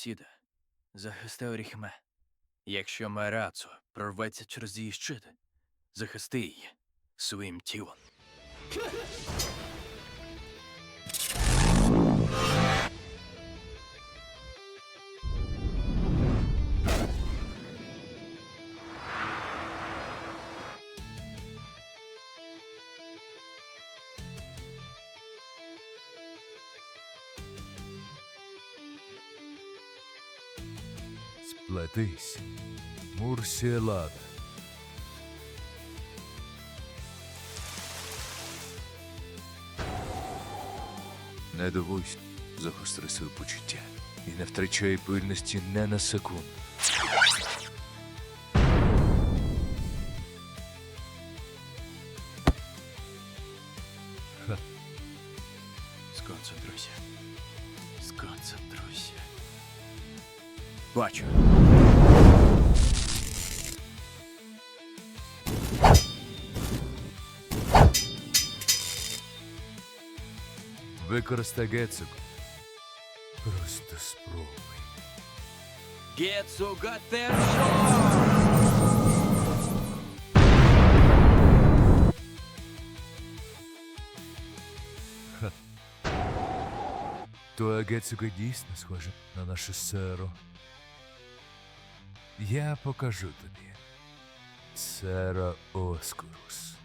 сусіда. Захисти Оріхме. Якщо Марацу прорветься через її щит, захисти її своїм тілом. Сплетись, Мурсіелада. Не дивуйся, загостри своє почуття і не втрачай пильності не на секунду. Сконцентруйся. Сконцентруйся. Бачу. Використай гецик. Просто спробуй. Гетсу Гатен Твоя гецика дійсно схожа на наше серо. Я покажу тобі. Serra Oscuros.